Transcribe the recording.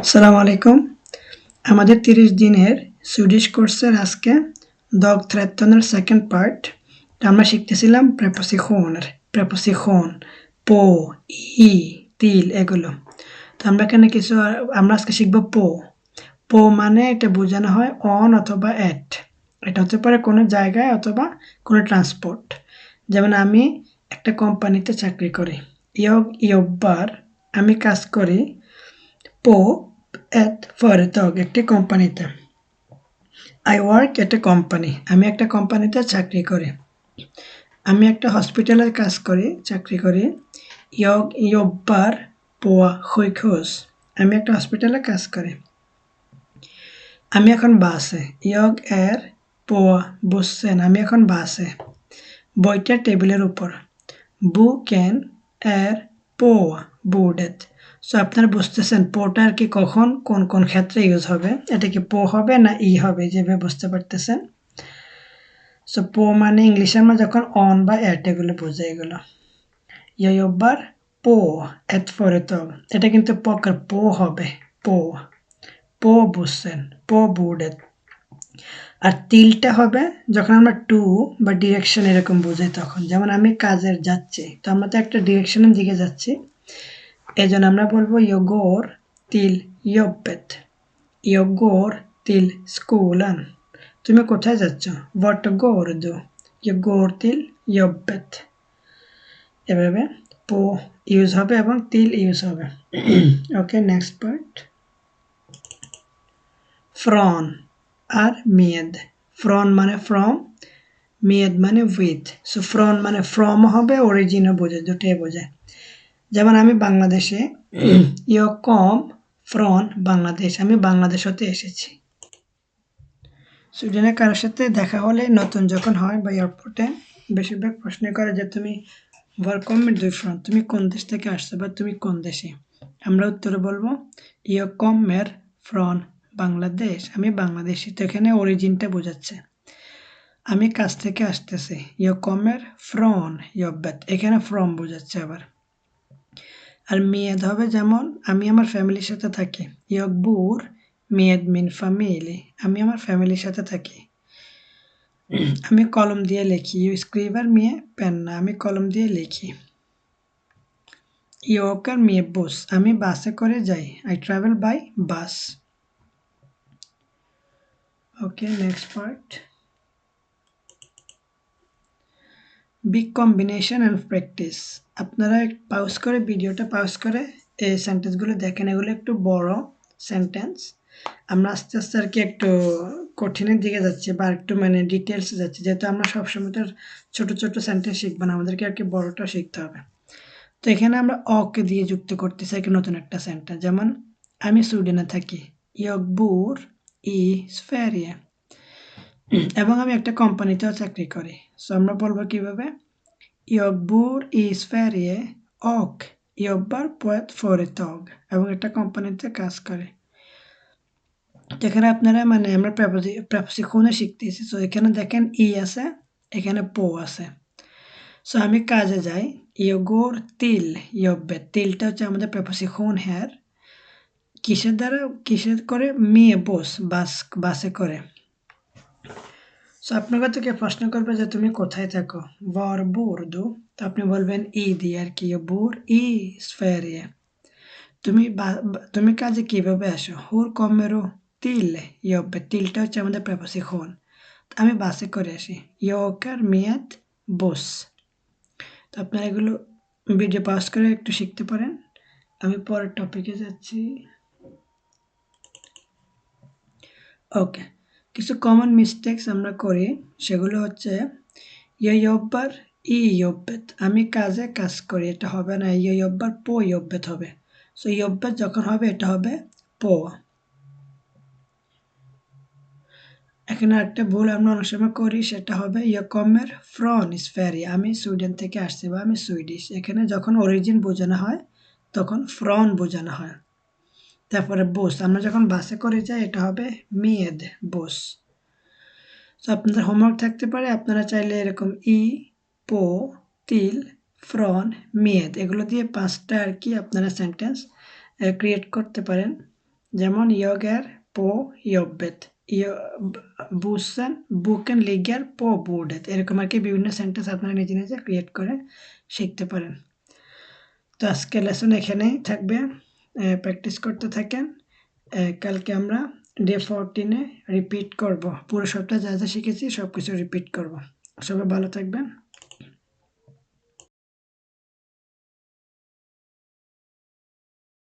আসসালামু আলাইকুম। আমাদের তিরিশ দিনের সুইডিশ কোর্সের আজকে দগ থ্রেতনের সেকেন্ড পার্ট আমরা শিখতেছিলাম প্রেপোসিশনের প্রেপোসিশন পো ই তিল এগুলো। তো আমরা এখানে কিছু আমরা আজকে শিখব পো পো মানে এটা বোঝানো হয় অন অথবা অ্যাট এটা হতে পারে কোনো জায়গায় অথবা কোনো ট্রান্সপোর্ট যেমন আমি একটা কোম্পানিতে চাকরি করি। ইয়গ ইয়ব্বার আমি কাজ করি på ett företag একটি কোম্পানিতে I work at a company আমি একটা কোম্পানিতে চাকরি করি। আমি একটা হসপিটালে কাজ করি, চাকরি করি। ইয়গ ইয়ব্বার পোয়া সৈখোজ আমি একটা হসপিটালে কাজ করি। আমি এখন বাসে। ইয়গ এর পোয়া বুঝছেন আমি এখন বাসে। বইটা টেবিলের উপর। বুকেন এর পোয়া বুডেত সো আপনারা বুঝতেছেন পোটা আর কি কখন, কোন কোন ক্ষেত্রে ইউজ হবে? এটা কি পো হবে না ই হবে? যেভাবে বুঝতে পারতেছেন? সো পো মানে ইংলিশের মধ্যে যখন অন বা অ্যাট এগুলো বোঝায় এগুলো। ইয়ব্বার পো এত ফরেতগ এটা কিন্তু পকার পো হবে, পো। পো বুঝছেন, পো বুডেত আর তিলটা হবে যখন আমরা টু বা ডিরেকশন এরকম বোঝাই তখন। যেমন আমি কাজের যাচ্ছি, তো আমরা তো একটা ডিরেকশনের দিকে যাচ্ছি। এই জন্য আমরা বলব ইয়োগোর তিল ইয়োব্বেত ইয়োগোর তিল স্কুলান তুমি কোথায় যাচ্ছ ভট গোর দু ইয়োগোর তিল ইয়োব্বেত এভাবে পো ইউজ হবে এবং তিল ইউজ হবে ওকে নেক্সট পার্ট ফ্রন আর মেদ ফ্রন মানে ফ্রম মেদ মানে উইথ সো ফ্রন মানে ফ্রম হবে অরিজিনও বোঝে দুটোই বোঝায় যেমন আমি বাংলাদেশে ইয় কম ফ্রন বাংলাদেশ আমি বাংলাদেশ হতে এসেছি। সুইডেনে কারোর সাথে দেখা হলে নতুন যখন হয় বা এয়ারপোর্টে বেশিরভাগ প্রশ্ন করে যে তুমি ওয়েলকম দুই ফ্রন তুমি কোন দেশ থেকে আসছো বা তুমি কোন দেশে? আমরা উত্তরে বলব ইয় কমের ফ্রন বাংলাদেশ আমি বাংলাদেশি। তো এখানে অরিজিনটা বোঝাচ্ছে। আমি কাছ থেকে আসতেছি ইয় কমের ফ্রন ইয়ব্যাত এখানে ফ্রম বোঝাচ্ছে আবার। আর মেয়েদ হবে যেমন আমি আমার ফ্যামিলির সাথে থাকি। ইয়কবুর, মেয়েদ মিন ফ্যামিলি, আমি আমার ফ্যামিলির সাথে থাকি। আমি কলম দিয়ে লিখি। ইউ স্ক্রিভার মেয়ে পেন না, আমি কলম দিয়ে লিখি। ইয়কার মেয়ে বুস, আমি বাসে করে যাই। I travel by bus. Okay, next part. Big combination and practice আপনারা পাউজ করে, ভিডিওটা পাউজ করে, এই সেন্টেন্সগুলো দেখেন। এগুলো একটু বড় সেন্টেন্স আমরা আস্তে আস্তে আর কি একটু কঠিনের দিকে যাচ্ছি বা একটু মানে ডিটেলসে যাচ্ছি। যেহেতু আমরা সবসময় তো ছোটো ছোটো সেন্টেন্স শিখব না, আমাদেরকে আর কি বড়টা শিখতে হবে। তো এখানে আমরা অকে দিয়ে যুক্ত করতে চাই নতুন একটা সেন্টেন্স যেমন, আমি সুইডেনে থাকি। ইয়কবুর ই স্ফেরিয়ে এবং আমি একটা কোম্পানিতেও চাকরি করি। সো আমরা বলব কীভাবে? Bor i Sverige och jobbar på ett företag এবং একটা কোম্পানিতে কাজ করে। এখানে আপনারা মানে আমরা প্রেপোজিশনে শিখতেছি। সো এখানে দেখেন ই আছে, এখানে পো আছে। সো আমি কাজে যাই। Går till jobbet তিলটা হচ্ছে আমাদের প্রেপোজিশন হ্যার কিসের দ্বারা, কিসের করে? মেয়ে বস বাস বাসে করে। সো আপনার থেকে প্রশ্ন করবে যে তুমি কোথায় থাকো? বর, বোর du তো আপনি বলবেন, ই দিয়ে আর কি bor i Sverige তুমি তুমি কাজে কীভাবে আসো? হুর, কমেরো till jobbet তিলটা হচ্ছে আমাদের প্রেপোজিশন আমি বাসে করে আসি। åker med buss তো আপনারা এগুলো ভিডিও পাস করে একটু শিখতে পারেন। আমি পরের টপিকে যাচ্ছি। ওকে কিছু কমন মিস্টেকস আমরা করি, সেগুলো হচ্ছে ইয়ে ইয়ব্বার ই ইয়ব্বেত, আমি কাজে কাজ করি, এটা হবে না ইয়ে ইয়ব্বার পো ইয়ব্বেত হবে। সো ইয়ব্বেত যখন হবে, এটা হবে পো। এখানে একটা ভুল আমরা অনেক সময় করি, সেটা হবে ইয়কমের ফ্রন স্ফেরি আমি সুইডেন থেকে আসছি বা আমি সুইডিশ। এখানে যখন অরিজিন বোঝানো হয়, তখন ফ্রন বোঝানো হয়। তারপরে বোস, আমরা যখন বাসে করে যাই, এটা হবে মেদ বোস। তো আপনাদের হোমওয়ার্ক থাকতে পারে, আপনারা চাইলে এরকম ই, পো, তিল, ফ্রন মেদ এগুলো দিয়ে পাঁচটা আর কি আপনারা সেন্টেন্স ক্রিয়েট করতে পারেন। যেমন, ইয়গের পো ইয়ব্বেত বুসেন, বুকেন, লিগের পো বুডেত এরকম আর কি বিভিন্ন সেন্টেন্স আপনারা নিজে নিজে ক্রিয়েট করে শিখতে পারেন। তো আজকে লেসন এখানেই থাকবে। প্র্যাকটিস করতে থাকেন। কালকে আমরা ডে ফোরটিনে রিপিট করব। পুরো সপ্তাহে যা যা শিখেছি সব কিছু রিপিট করব। সবাই ভালো থাকবেন।